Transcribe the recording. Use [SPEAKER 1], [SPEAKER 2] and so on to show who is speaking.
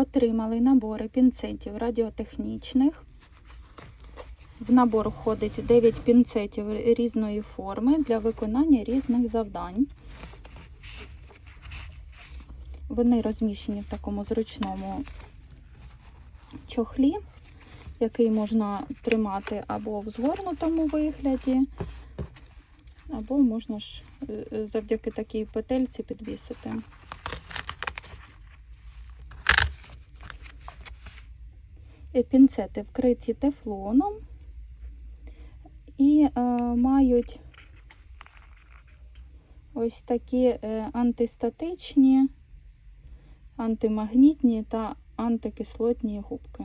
[SPEAKER 1] отримали набори пінцетів радіотехнічних. В набор входить 9 пінцетів різної форми для виконання різних завдань. Вони розміщені в такому зручному чохлі, який можна тримати або в згорнутому вигляді, або можна ж е, завдяки такій петельці підвісити. Пінцети вкриті тефлоном і е, мають ось такі е, антистатичні, антимагнітні та антикислотні губки.